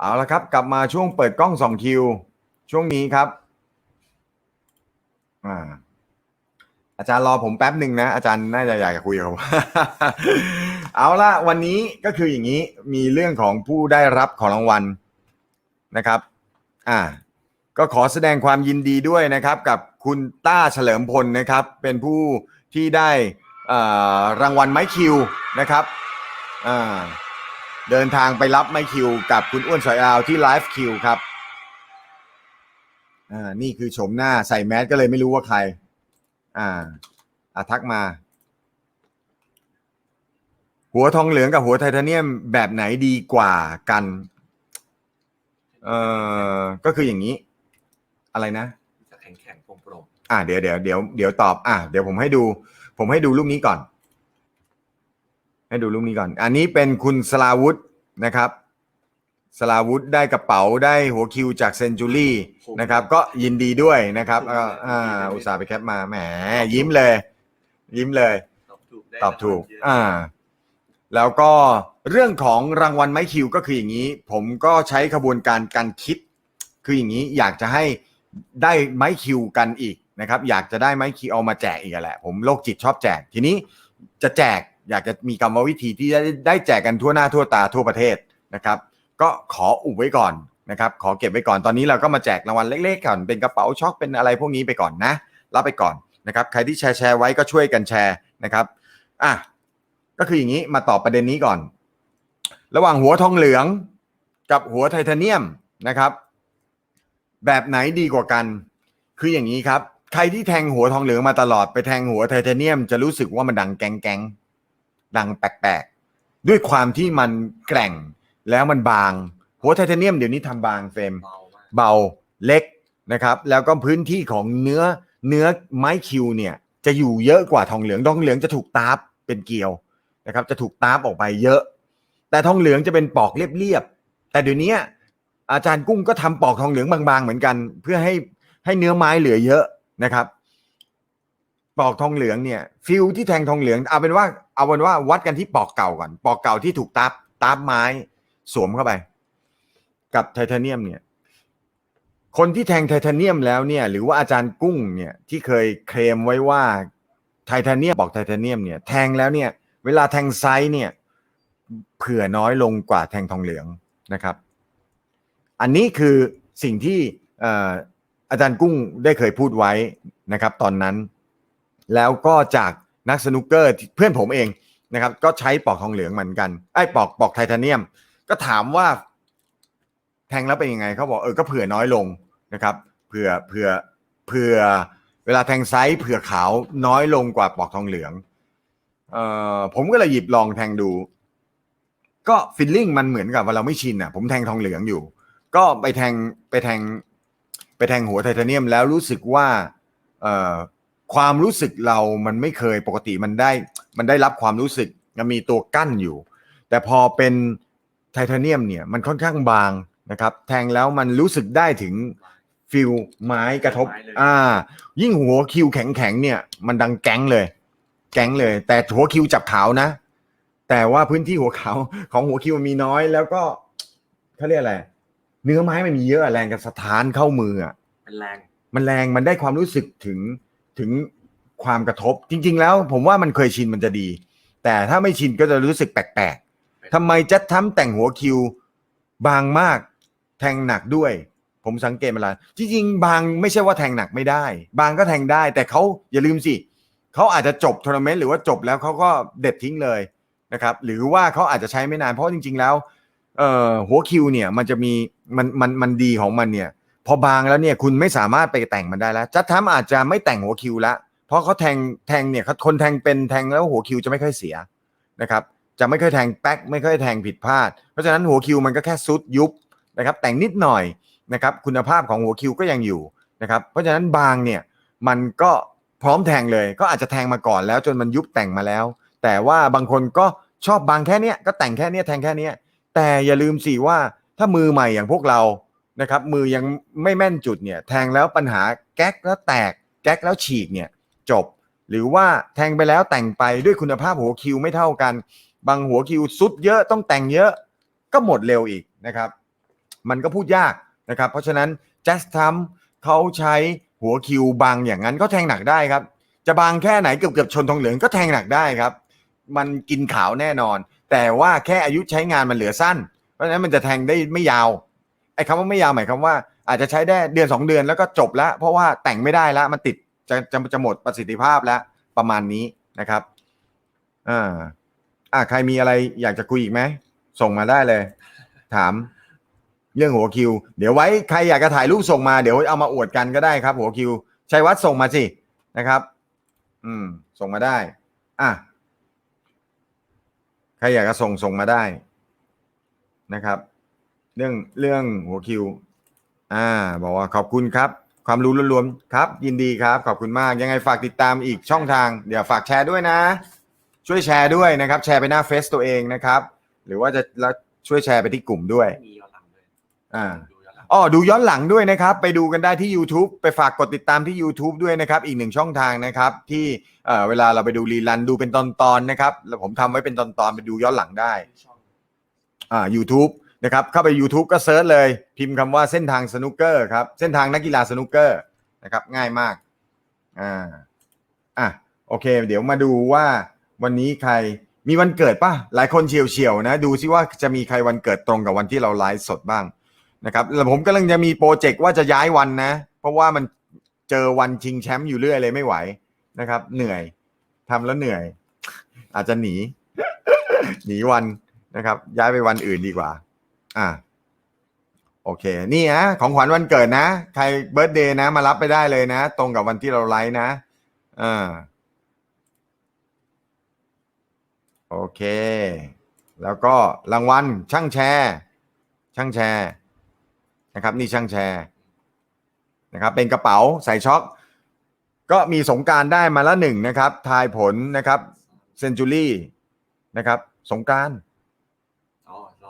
เอาละครับ กลับมาช่วงเปิดกล้องสองคิว ช่วงนี้ครับอ่าอาจารย์รอผมแป๊บหนึ่งนะ อาจารย์น่าจะอยากจะคุยกับผม เอาละวันนี้ก็คืออย่างนี้มีเรื่องของผู้ได้รับของรางวัลนะครับ อ่า ก็ขอแสดงความยินดีด้วยนะครับ กับคุณต้าเฉลิมพลนะครับ เป็นผู้ที่ได้อ่ารางวัลไม้คิวนะครับอ่า เดินทางไปรับไม้คิวกับคุณอ้วนสอยอาวที่ไลฟ์คิวครับอ่านี่คือโฉมหน้าใส่แมสก็เลยไม่รู้ว่าใคร อ่าอะทักมา หัวทองเหลืองกับหัวไทเทเนียมแบบไหนดีกว่ากัน เอ่อก็คืออย่างนี้ อะไรนะจะแข็งแข็งๆโปร่งอ่าเดี๋ยวเดี๋ยวเดี๋ยวเดี๋ยวตอบ อ่าเดี๋ยวผมให้ดู ผมให้ดูรูปนี้ก่อน ให้ดูรูปนี้ก่อน อันนี้เป็นคุณสลาวุธนะครับสลาวุธได้กระเป๋าได้หัวคิวจากเซนจูรี่นะครับ ก็ยินดีด้วยนะครับอ่าอ่าอุตส่าห์ไปแคปมาแหมยิ้มเลย ยิ้มเลยๆตอบถูกได้ตอบถูกรางวัลเยอะอ่า แล้วก็เรื่องของรางวัลไม้คิวก็คืออย่างนี้ ผมก็ใช้ขบวนการการคิด คืออย่างนี้อยากจะให้ได้ไม้คิวกันอีกนะครับ อยากจะได้ไม้คิวเอามาแจกอีกแหละ ผมโรคจิตชอบแจกทีนี้จะแจก อยากจะมีกรรมวิธีที่ได้แจกกันทั่วหน้าทั่วตาทั่วประเทศนะครับ ก็ขออุบไว้ก่อนนะครับ ขอเก็บไว้ก่อนตอนนี้เราก็มาแจกรางวัลเล็กๆก่อนเป็นกระเป๋าช็อคเป็นอะไรพวกนี้ไปก่อนนะรับไปก่อนนะครับ ใครที่แชร์แชร์ไว้ก็ช่วยกันแชร์นะครับอะก็คืออย่างนี้มาตอบประเด็นนี้ก่อน ระหว่างหัวทองเหลืองกับหัวไทเทเนียมนะครับ แบบไหนดีกว่ากัน คืออย่างนี้ครับ ใครที่แทงหัวทองเหลืองมาตลอดไปแทงหัวไทเทเนียม จะรู้สึกว่ามันดังแกงแกง ดังแปลกๆ ด้วยความที่มันแกร่งแล้วมันบาง หัวไทเทเนียมเดี๋ยวนี้ทำบางเฟรมเบามากเบาเล็กนะครับ แล้วก็พื้นที่ของเนื้อเนื้อไม้คิวเนี่ยจะอยู่เยอะกว่าทองเหลืองทองเหลืองจะถูกตาบเป็นเกลียวนะครับ จะถูกตาบออกไปเยอะ แต่ทองเหลืองจะเป็นปอกเรียบๆแต่เดี๋ยวนี้อาจารย์กุ้งก็ทำปอกทองเหลืองบางๆเหมือนกัน เพื่อให้ให้เนื้อไม้เหลือเยอะนะครับ ปอกทองเหลืองเนี่ย ฟิลที่แทงทองเหลืองเอาเป็นว่าเอาเป็นว่าวัดกันที่ปอกเก่าก่อน ปอกเก่าที่ถูกตาบตาบไม้สวมเข้าไป กับไทเทเนียมเนี่ย คนที่แทงไทเทเนียมแล้วเนี่ย หรือว่าอาจารย์กุ้งเนี่ยที่เคยเคลมไว้ว่าไทเทเนียมบอกไทเทเนียมเนี่ยแทงแล้วเนี่ย เวลาแทงไซส์เนี่ย เผื่อน้อยลงกว่าแทงทองเหลืองนะครับ อันนี้คือสิ่งที่อาจารย์กุ้งได้เคยพูดไว้นะครับ ตอนนั้น แล้วก็จากนักสนุกเกอร์เพื่อนผมเองนะครับ ก็ใช้ปอกทองเหลืองเหมือนกันไอ้ปอกปอกไทเทเนียม ก็ถามว่า แทงแล้วเป็นยังไงเขาบอกเออก็เผื่อน้อยลงนะครับเผื่อเผื่อเผื่อเวลาแทงไซส์เผื่อขาวน้อยลงกว่าปอกทองเหลืองเอ่อผมก็เลยหยิบลองแทงดู ก็ฟิลลิ่งมันเหมือนกับว่าเราไม่ชินอะ ผมแทงทองเหลืองอยู่ ก็ไปแทงไปแทง ไปแทงหัวไทเทเนียมแล้วรู้สึกว่า เอ่อ ความรู้สึกเรามันไม่เคยปกติมันได้ มันได้รับความรู้สึกมันมีตัวกั้นอยู่ แต่พอเป็นไทเทเนียมเนี่ยมันค่อนข้างบางนะครับ แทงแล้วมันรู้สึกได้ถึงฟิลไม้กระทบ อ่า ยิ่งหัวคิวแข็งๆเนี่ย มันดังแก๊งเลย แก๊งเลย แต่หัวคิวจับขาวนะ แต่ว่าพื้นที่หัวขาวของหัวคิวมันมีน้อย แล้วก็เขาเรียกอะไรเนื้อไม้มันมีเยอะแรงกับสถานเข้ามืออะเป็นแรงมันแรงมันได้ความรู้สึกถึง ถึงความกระทบจริง ๆ แล้ว ผมว่ามันเคยชินมันจะดี แต่ถ้าไม่ชินก็จะรู้สึกแปลกๆทำไมจะทำแต่งหัวคิว บางมากแทงหนักด้วย ผมสังเกตมาแล้วจริงๆ บางไม่ใช่ว่าแทงหนักไม่ได้ บางก็แทงได้ แต่เขาอย่าลืมสิเขาอาจจะจบทัวร์นาเมนต์หรือว่าจบแล้วเขาก็เด็ดทิ้งเลยนะครับ หรือว่าเขาอาจจะใช้ไม่นานเพราะจริง ๆ แล้วเอ่อหัวคิวเนี่ยมันจะมีมันมันมันดีของมันเนี่ย พอบางแล้วเนี่ยคุณไม่สามารถไปแต่งมันได้แล้ว จัดทำอาจจะไม่แต่งหัวคิวละเพราะเขาแทงแทงเนี่ยคนแทงเป็นแทงแล้วหัวคิวจะไม่ค่อยเสียนะครับจะไม่ค่อยแทงแป๊กไม่ค่อยแทงผิดพลาด เพราะฉะนั้นหัวคิวมันก็แค่ซุดยุบนะครับแต่งนิดหน่อยนะครับคุณภาพของหัวคิวก็ยังอยู่นะครับเพราะฉะนั้นบางเนี่ยมันก็พร้อมแทงเลย ก็อาจจะแทงมาก่อนแล้วจนมันยุบแต่งมาแล้ว แต่ว่าบางคนก็ชอบบางแค่เนี้ยก็แต่งแค่เนี้ยแทงแค่เนี้ยแต่อย่าลืมสิว่าถ้ามือใหม่อย่างพวกเรา นะครับมือยังไม่แม่นจุดเนี่ยแทงแล้วปัญหาแก๊กแล้วแตกแก๊กแล้วฉีกเนี่ยจบ หรือว่าแทงไปแล้วแต่งไปด้วยคุณภาพหัวคิวไม่เท่ากัน บางหัวคิวซุดเยอะต้องแต่งเยอะก็หมดเร็วอีกนะครับ มันก็พูดยากนะครับ เพราะฉะนั้นแจสทัมเขาใช้หัวคิวบางอย่างนั้นก็แทงหนักได้ครับ จะบางแค่ไหนเกือบเกือบๆชนทองเหลืองก็แทงหนักได้ครับ มันกินขาวแน่นอน แต่ว่าแค่อายุใช้งานมันเหลือสั้น เพราะฉะนั้นมันจะแทงได้ไม่ยาว ไอ้คำว่าไม่ยาวหมายความว่า อาจจะใช้ได้เดือนสองเดือนแล้วก็จบแล้ว เพราะว่าแต่งไม่ได้แล้วมันติดจะจะจะหมดประสิทธิภาพแล้วประมาณนี้นะครับอ่าอ่าใครมีอะไรอยากจะคุยอีกไหมส่งมาได้เลย ถาม เรื่องหัวคิว เดี๋ยวไว้ใครอยากจะถ่ายรูปส่งมาเดี๋ยวเอามาอวดกันก็ได้ครับ หัวคิวชัยวัฒน์ส่งมาสินะครับ อืม ส่งมาได้ อะใครอยากจะส่งส่งมาได้นะครับ เรื่องเรื่องหัวคิว อ่า บอกว่าขอบคุณครับ ความรู้ล้วนๆครับ ยินดีครับ ขอบคุณมากยังไงฝากติดตามอีกช่องทาง เดี๋ยวฝากแชร์ด้วยนะ ช่วยแชร์ด้วยนะครับ แชร์ไปหน้าเฟซตัวเองนะครับ หรือว่าจะแล้วช่วยแชร์ไปที่กลุ่มด้วยมีย้อนหลังด้วยอ่าดูย้อนหลังอ๋อดูย้อนหลังด้วยนะครับ ไปดูกันได้ที่ YouTube ไปฝากกดติดตามที่ YouTube ด้วยนะครับ อีกหนึ่งช่องทางนะครับ ที่เอ่อเวลาเราไปดูรีลันดูเป็นตอนๆนะครับแล้วผมทำไว้เป็นตอนๆไปดูย้อนหลังได้ช่องอ่า YouTube นะครับเข้าไป YouTube ก็เซิร์ชเลย พิมพ์คำว่าเส้นทางสนุกเกอร์ครับ เส้นทางนักกีฬาสนุกเกอร์นะครับ ง่ายมากอ่าอะโอเค เดี๋ยวมาดูว่าวันนี้ใครมีวันเกิดป่ะ หลายคนเฉียวเฉียวนะ ดูซิว่าจะมีใครวันเกิดตรงกับวันที่เราไลฟ์สดบ้างนะครับแล้วผมกำลังจะมีโปรเจกต์ว่าจะย้ายวันนะ เพราะว่ามันเจอวันชิงแชมป์อยู่เรื่อยเลยไม่ไหวนะครับ เหนื่อยทำแล้วเหนื่อย อาจจะหนี หนีวันนะครับ ย้ายไปวันอื่นดีกว่า อ่าโอเค นี่ฮะของขวัญวันเกิดนะ ใครเบิร์ d เดย์นะ มารับไปได้เลยนะ ตรงกับวันที่เราไลฟ์นะอ่าโอเค แล้วก็รางวัลช่างแชร์ ช่างแชร์นะครับ นี่ช่างแชร์นะครับ เป็นกระเป๋าใส่ช็อคก็มีสงการได้มาละหนึ่งนะครับ ทายผลนะครับเซนจูรี่นะครับ สงการ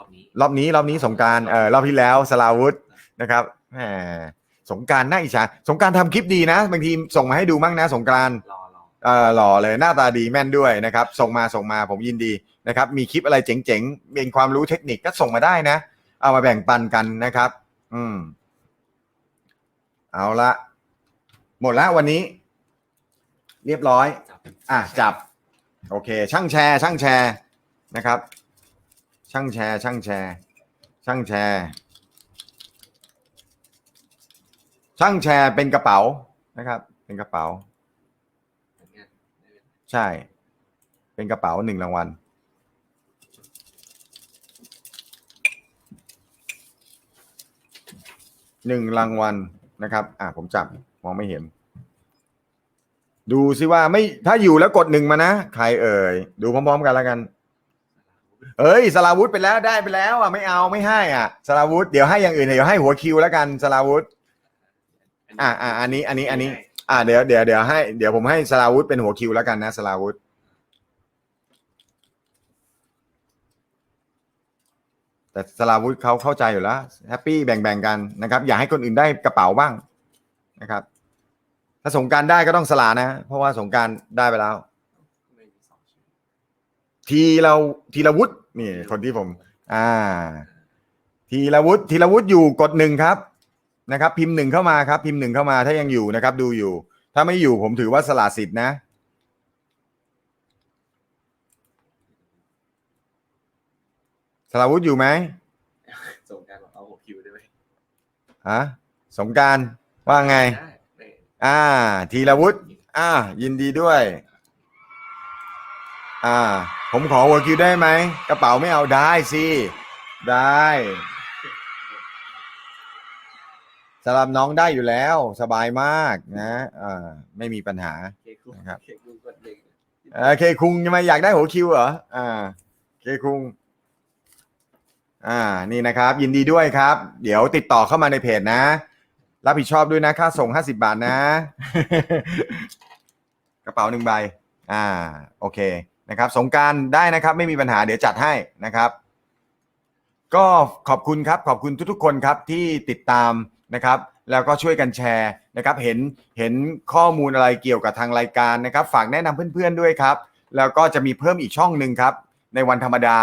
รอบนี้รอบนี้รอบนี้สงกรารเออรอบที่แล้วสลาวุธนะครับแหมสงกรารน่าอิจฉาสงกรารทำคลิปดีนะบางทีส่งมาให้ดูมั่งนะ สงกรารรอรอเออหล่อเลยหน้าตาดีแม่นด้วยนะครับ ส่งมาส่งมาผมยินดีนะครับ มีคลิปอะไรเจ๋งๆเป็นความรู้เทคนิคก็ส่งมาได้นะ เอามาแบ่งปันกันนะครับ อืม เอาละหมดแล้ววันนี้ เรียบร้อยจับอะจับ โอเค ช่างแชร์ ช่างแชร์นะครับ ช่างแชร์ ช่างแชร์ ช่างแชร์ ช่างแชร์เป็นกระเป๋านะครับ เป็นกระเป๋า ใช่ เป็นกระเป๋าหนึ่งรางวัลหนึ่งรางวัลนะครับ อ่าผมจับมองไม่เห็น ดูสิว่าไม่ถ้าอยู่แล้วกดหนึ่งมานะ ใครเอ่ย ดูพร้อมๆกันแล้วกัน เอ้ยสลาวุธไปแล้วได้ไปแล้วอะไม่เอาไม่ให้อะสลาวุธเดี๋ยวให้อย่างอื่นเดี๋ยวให้หัวคิวแล้วกันสลาวุธอ่าอ่าอันนี้อันนี้อันนี้ อ่าเดี๋ยวเดี๋ยวเดี๋ยวให้เดี๋ยวผมให้สลาวุธเป็นหัวคิวแล้วกันนะสลาวุธแต่สลาวุธเขาเข้าใจอยู่แล้วแฮปปี้แบ่งๆกันนะครับ อย่าให้คนอื่นได้กระเป๋าบ้างนะครับ ถ้าสงการได้ก็ต้องสลานะ เพราะว่าสงการได้ไปแล้ว ทีเราทีละวุฒินี่คนที่ผม อ่า ทีละวุฒิทีละวุฒิอยู่กดหนึ่งครับนะครับ พิมพ์หนึ่งเข้ามาครับ พิมพ์หนึ่งเข้ามาถ้ายังอยู่นะครับ ดูอยู่ ถ้าไม่อยู่ผมถือว่าสละสิทธิ์นะสลาวุธอยู่ไหมส่งการบอกเอาหัวคิวได้ไหมฮะสงกรารว่าไงได้ได้อ่า ทีละวุฒิอ่า ยินดีด้วย อ่า ผมขอหัวคิวได้ไหม กระเป๋าไม่เอาได้สิ ได้สำหรับน้องได้อยู่แล้ว สบายมากนะอ่าไม่มีปัญหาคคุงนะครับเคคุงกดหนึ่งโอเคคุงยังไงอยากได้หัวคิวเหรอ อ่า เคคุง อ่า นี่นะครับ ยินดีด้วยครับ เดี๋ยวติดต่อเข้ามาในเพจนะ รับผิดชอบด้วยนะ ค่าส่งห้าสิบาทนะ กระเป๋าหนึ่งใบ อ่า โอเค นะครับสงการได้นะครับไม่มีปัญหาเดี๋ยวจัดให้นะครับ ก็ขอบคุณครับขอบคุณทุกๆคนครับที่ติดตามนะครับ แล้วก็ช่วยกันแชร์นะครับ เห็นเห็นข้อมูลอะไรเกี่ยวกับทางรายการนะครับ ฝากแนะนำเพื่อนๆด้วยครับ แล้วก็จะมีเพิ่มอีกช่องหนึ่งครับ ในวันธรรมดา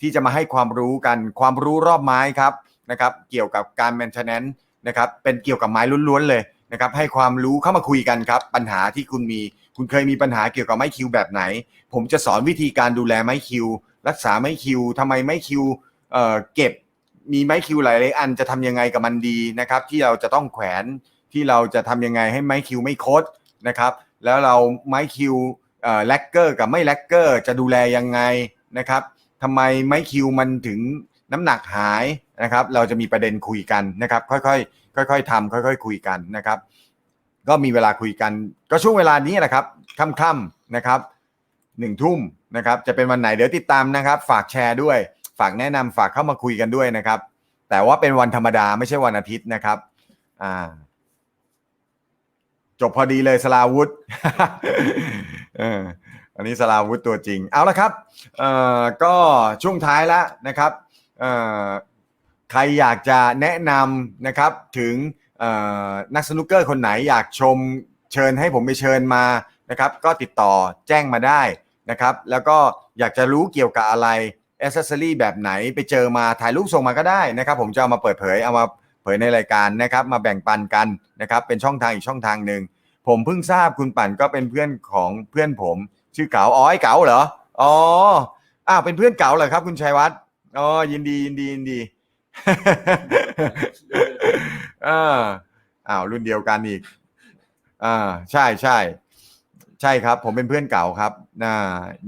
ที่จะมาให้ความรู้กันความรู้รอบไม้ครับนะครับ เกี่ยวกับการ maintenance นะครับเป็นเกี่ยวกับไม้ล้วนๆเลย นะครับให้ความรู้เข้ามาคุยกันครับ ปัญหาที่คุณมี คุณเคยมีปัญหาเกี่ยวกับไม้คิวแบบไหน ผมจะสอนวิธีการดูแลไม้คิว รักษาไม้คิวทำไมไม้คิวเเก็บมีไม้คิวหลายๆอันจะทำยังไงกับมันดีนะครับ ที่เราจะต้องแขวนที่เราจะทำยังไงให้ไม้คิวไม่คดนะครับ แล้วเราไม้คิวเอ่อแลกเกอร์กับไม่แลกเกอร์จะดูแลยังไงนะครับทำไมไม้คิวมันถึงน้ำหนักหายนะครับ เราจะมีประเด็นคุยกันนะครับ ค่อยๆ ค่อยๆทำค่อย ๆ คุยกันนะครับ ก็มีเวลาคุยกัน ก็ช่วงเวลานี้แหละครับค่ำๆนะครับหนึ่งทุ่มนะครับจะเป็นวันไหนเดี๋ยวติดตามนะครับ ฝากแชร์ด้วย ฝากแนะนำฝากเข้ามาคุยกันด้วยนะครับ แต่ว่าเป็นวันธรรมดาไม่ใช่วันอาทิตย์นะครับอ่าจบพอดีเลยสลาวุธเอออันนี้สลาวุธตัวจริง เอาละครับเอ่อก็ช่วงท้ายแล้วนะครับเอ่อ ใครอยากจะแนะนำนะครับถึงนักสนุกเกอร์คนไหนอยากชมเชิญให้ผมไปเชิญมานะครับ ก็ติดต่อแจ้งมาได้นะครับ แล้วก็อยากจะรู้เกี่ยวกับอะไรอ c เซสซอรี่แบบไหนไปเจอมาถ่ายรูปส่งมาก็ได้นะครับ ผมจะเอามาเปิดเผยเอามาเผยในรายการนะครับ มาแบ่งปันกันนะครับ เป็นช่องทางอีกช่องทางหนึ่งผมเพิ่งทราบคุณปั่นก็เป็นเพื่อนของเพื่อนผม ชื่อเก๋าอ๋อไอ้เก๋าเหรออ๋ออ้าวเป็นเพื่อนเก๋าเหรอครับ คุณชัยวัฒน์อ๋อยินดียินดียินดี อ่าอ้าวรุ่นเดียวกันอีกอ่าใช่ใช่ใช่ครับ ผมเป็นเพื่อนเก่าครับน่า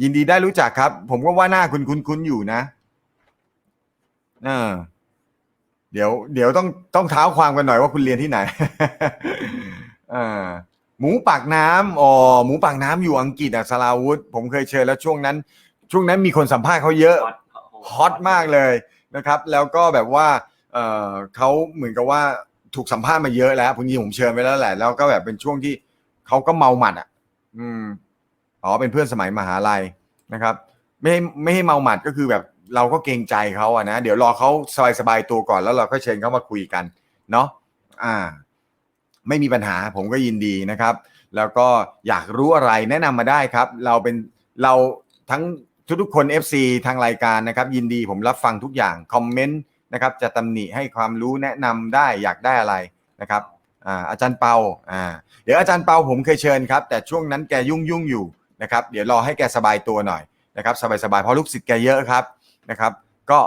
ยินดีได้รู้จักครับ ผมก็ว่าหน้าคุณคุณคุณอยู่นะอ่าเดี๋ยว เดี๋ยวต้องต้องเท้าความกันหน่อยว่าคุณเรียนที่ไหนอ่าหมูปากน้ำอ๋อหมูปากน้ำอยู่อังกฤษอะสลาวุธ ผมเคยเชิญแล้วช่วงนั้น ช่วงนั้นมีคนสัมภาษณ์เขาเยอะฮอตมากเลย นะครับแล้วก็แบบว่าเออเขาเหมือนกับว่าถูกสัมภาษณ์มาเยอะแล้วคุณยีผมเชิญไปแล้วแหละแล้วก็แบบเป็นช่วงที่เขาก็เมาหมัดอะ อืมอ๋อเป็นเพื่อนสมัยมหาลัยนะครับ ไม่ให้ไม่ให้เมาหมัดก็คือแบบเราก็เกรงใจเขาอะนะเดี๋ยวรอเขาสบายๆตัวก่อนแล้วเราก็เชิญเขามาคุยกัน เนาะอ่า ไม่มีปัญหาผมก็ยินดีนะครับ แล้วก็อยากรู้อะไรแนะนำมาได้ครับ เราเป็นเราทั้ง ทุกๆคน FC ทางรายการนะครับ ยินดีผมรับฟังทุกอย่างคอมเมนต์นะครับจะตำหนิให้ความรู้แนะนำได้อยากได้อะไรนะครับอาจารย์เปาอ่าเดี๋ยวอาจารย์เปาผมเคยเชิญครับ แต่ช่วงนั้นแกยุ่งยุ่งอยู่นะครับ เดี๋ยวรอให้แกสบายตัวหน่อยนะครับสบายๆเพราะลูกศิษย์แกเยอะครับนะครับ ก็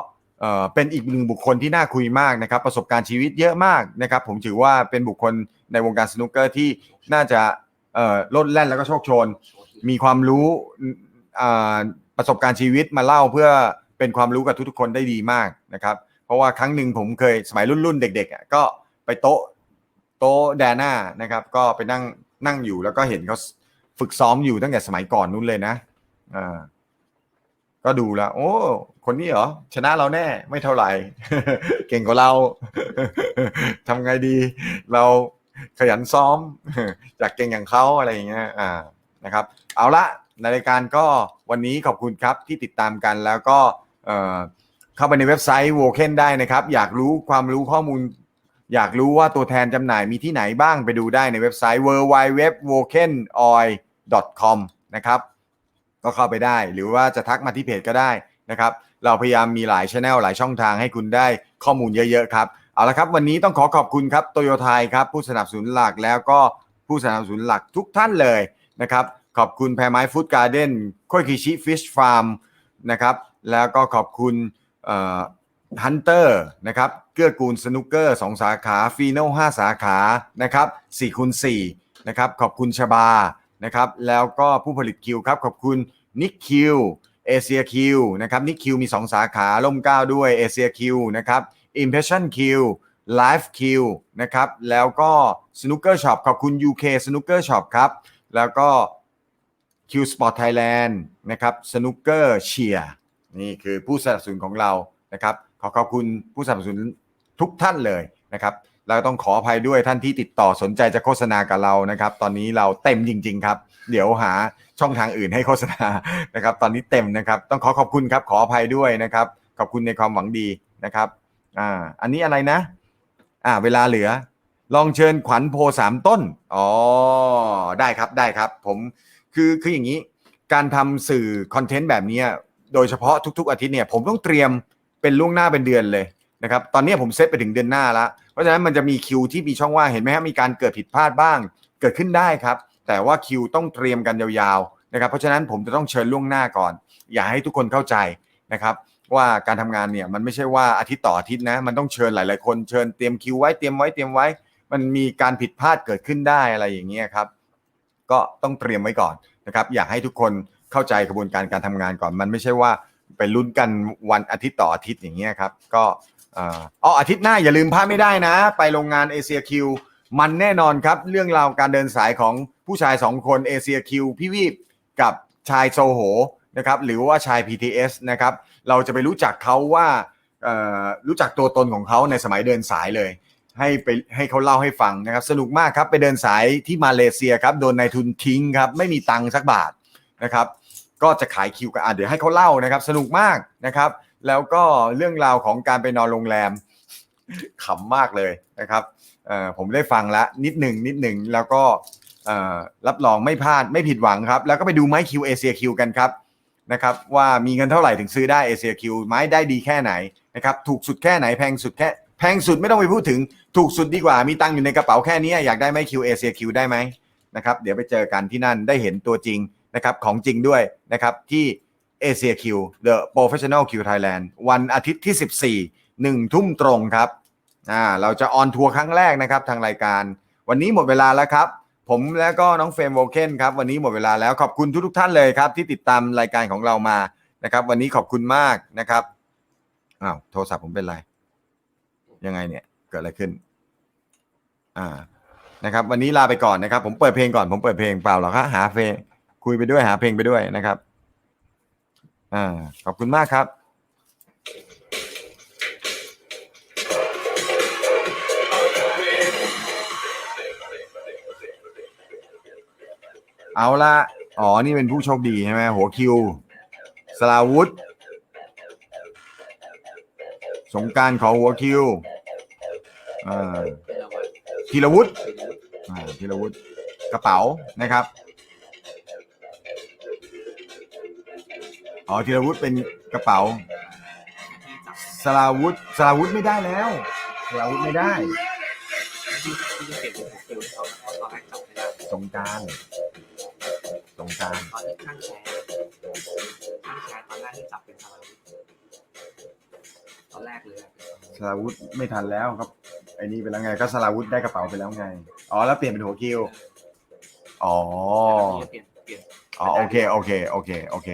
เป็นอีกหนึ่งบุคคลที่น่าคุยมากนะครับ ประสบการณ์ชีวิตเยอะมากนะครับ ผมถือว่าเป็นบุคคลในวงการสนุกเกอร์ที่น่าจะเอ่อโลดแล่นแล้วก็โชคชน มีความรู้ ประสบการณ์ชีวิตมาเล่าเพื่อเป็นความรู้กับทุกๆคนได้ดีมากนะครับ เพราะว่าครั้งหนึ่งผมเคยสมัยรุ่นๆเด็กๆอะก็ไปโต๊ะโต๊ะแดน่านะครับ ก็ไปนั่งนั่งอยู่แล้วก็เห็นเขาฝึกซ้อมอยู่ตั้งแต่สมัยก่อนนู้นเลยนะอ่าก็ดูแล้ว โอ้ คนนี้เหรอ ชนะเราแน่ไม่เท่าไหร่ เก่งกว่าเราทำไงดี เราขยันซ้อมอยากเก่งอย่างเขาอะไรอย่างเงี้ยอ่านะครับ เอาละ ในรายการก็วันนี้ขอบคุณครับที่ติดตามกันแล้วก็เข้าไปในเว็บไซต์ v o k e n ได้นะครับ อยากรู้ความรู้ข้อมูล อยากรู้ว่าตัวแทนจำหน่ายมีที่ไหนบ้างไปดูได้ในเว็บไซต์ w w w v o k e n o i c o m นะครับก็เข้าไปได้หรือว่าจะทักมาที่เพจก็ได้นะครับ เราพยายามมีหลายช anel หลายช่องทางให้คุณได้ข้อมูลเยอะๆครับ เอาละครับ วันนี้ต้องขอขอบคุณครับโตโยไทยครับ ผู้สนับสนุนหลักแล้วก็ผู้สนับสนุนหลักทุกท่านเลยนะครับ ขอบคุณแพรไม้ฟู้ดการ์เด้นโคยคิชิฟิชฟาร์มนะครับ แล้วก็ขอบคุณฮันเตอร์นะครับ เกื้อกูลสนุกเกอร์สองสาขาฟีโน่ห้าสาขานะครับ4คูณ4นะครับ ขอบคุณชบานะครับ แล้วก็ผู้ผลิตคิวครับ ขอบคุณนิกคิวเอเชียคิวนะครับนิกคิวมี 2 สาขาล่มเก้าด้วยเอเชียคิวนะครับ Impression Q Live Q นะครับ แล้วก็ Snooker Shop ขอบคุณ UK Snooker Shop ครับ แล้วก็ Q Sport Thailand นะครับ Snooker Cheer นี่คือผู้สนับสนุนของเรานะครับ ขอขอบคุณผู้สนับสนุนทุกท่านเลยนะครับแล้วต้องขออภัยด้วยท่านที่ติดต่อสนใจจะโฆษณากับเรานะครับ ตอนนี้เราเต็มจริง ๆ ครับ เดี๋ยวหาช่องทางอื่นให้โฆษณานะครับ ตอนนี้เต็มนะครับ ต้องขอขอบคุณครับขออภัยด้วยนะครับ ขอบคุณในความหวังดีนะครับอ่าอันนี้อะไรนะ อ่า เวลาเหลือ ลองเชิญขวัญโพสามต้น อ๋อ ได้ครับได้ครับ ผม คือคืออย่างนี้ การทำสื่อคอนเทนต์แบบนี้โดยเฉพาะทุก ๆ อาทิตย์เนี่ยผมต้องเตรียมเป็นล่วงหน้าเป็นเดือนเลยนะครับตอนนี้ผมเซตไปถึงเดือนหน้าแล้ว เพราะฉะนั้นมันจะมีคิวที่มีช่องว่างเห็นไหมครมีการเกิดผิดพลาดบ้าง เกิดขึ้นได้ครับ แต่ว่าคิวต้องเตรียมกันยาวๆนะครับเพราะฉะนั้นผมจะต้องเชิญล่วงหน้าก่อน อยากให้ทุกคนเข้าใจนะครับว่าการทำงานเนี่ยมันไม่ใช่ว่าอาทิตย์ต่ออาทิตย์นะมันต้องเชิญหลาย ๆ คนเชิญเตรียมคิวไว้เตรียมไว้เตรียมไว้ มันมีการผิดพลาดเกิดขึ้นได้อะไรอย่างเงี้ยครับ ก็ต้องเตรียมไว้ก่อนนะครับอยากให้ทุกคนเข้าใจกระบวนการการทำงานก่อน มันไม่ใช่ว่าไปลุ้นกันวันอาทิตย์ต่ออาทิตย์อย่างเงี้ยครับก็อ๋ออาทิตย์หน้าอย่าลืมพลาดไม่ได้นะ ไปโรงงานเอเชียคิวมันแน่นอนครับ เรื่องราวการเดินสายของผู้ชายสองคนเอเชียคิวพี่วีบกับชายโซโหนะครับหรือว่าชาย PTS นะครับเราจะไปรู้จักเขาว่ารู้จักตัวตนของเขาในสมัยเดินสายเลย ให้ไปให้เขาเล่าให้ฟังนะครับ สนุกมากครับไปเดินสายที่มาเลเซียครับโดนนายทุนทิ้งครับไม่มีตังค์สักบาทนะครับ ก็จะขายคิวกันอะเดี๋ยวให้เขาเล่านะครับ สนุกมากนะครับ แล้วก็เรื่องราวของการไปนอนโรงแรมขำมากเลยนะครับผมได้ฟังแล้วนิดหนึ่งนิดหนึ่งแล้วก็รับรองไม่พลาดไม่ผิดหวังครับ แล้วก็ไปดูไม้คิวเอเชียคิวกันครับนะครับว่ามีเงินเท่าไหร่ถึงซื้อได้เอเชียคิวไม้ได้ดีแค่ไหนนะครับถูกสุดแค่ไหนแพงสุดแค่ แพงสุดไม่ต้องไปพูดถึงถูกสุดดีกว่ามีตังค์อยู่ในกระเป๋าแค่นี้อยากได้ไหมคิวเอเชียคิวได้ไหมนะครับเดี๋ยวไปเจอกันที่นั่นได้เห็นตัวจริงนะครับของจริงด้วยนะครับที่เอเชียคิว The Professional Q Thailand วันอาทิตย์ที่ 14 1 ทุ่มตรงครับอ่าเราจะออนทัวร์ครั้งแรกนะครับทางรายการ วันนี้หมดเวลาแล้วครับ ผมแล้วก็น้องเฟรมโวเคนครับวันนี้หมดเวลาแล้วขอบคุณทุกๆท่านเลยครับ ที่ติดตามรายการของเรามานะครับ วันนี้ขอบคุณมากนะครับอ้าวโทรศัพท์ผมเป็นไร ยังไงเนี่ยเกิดอะไรขึ้น อ่านะครับ วันนี้ลาไปก่อนนะครับ ผมเปิดเพลงก่อนผมเปิดเพลงเปล่าหรอกครับหาเพลงคุยไปด้วยหาเพลงไปด้วยนะครับ อ่า ขอบคุณมากครับเอาละอ๋อ นี่เป็นผู้โชคดีใช่ไหมหัวคิว สลาวุธ สงการขอหัวคิว อ่าเป็นรางวัลธีรวุฒิเป็นรางวัลอ่าธีรวุฒิกระเป๋านะครับอ๋อธีรวุฒิเป็นกระเป๋าที่จับสลาวุธสลาวุธไม่ได้แล้วสลาวุธไม่ได้ที่ที่จะเปลี่ยนเป็นคิวเขาตอนแรกจับไม่ได้สงกรารสงกรารตอนที่ข้างแชร์ข้างแชร์ตอนแรกที่จับเป็นสารวุฒิตอนแรกเลยอะสลาวุธไม่ทันแล้วครับไอ้นี่ไปแล้วไง ก็สลาวุธได้กระเป๋าไปแล้วไง อ๋อ แล้วเปลี่ยนเป็นหัวคิว อ๋อแล้วก็เปลี่ยนเปลี่ยนอ๋อโอเค โอเค โอเค โอเค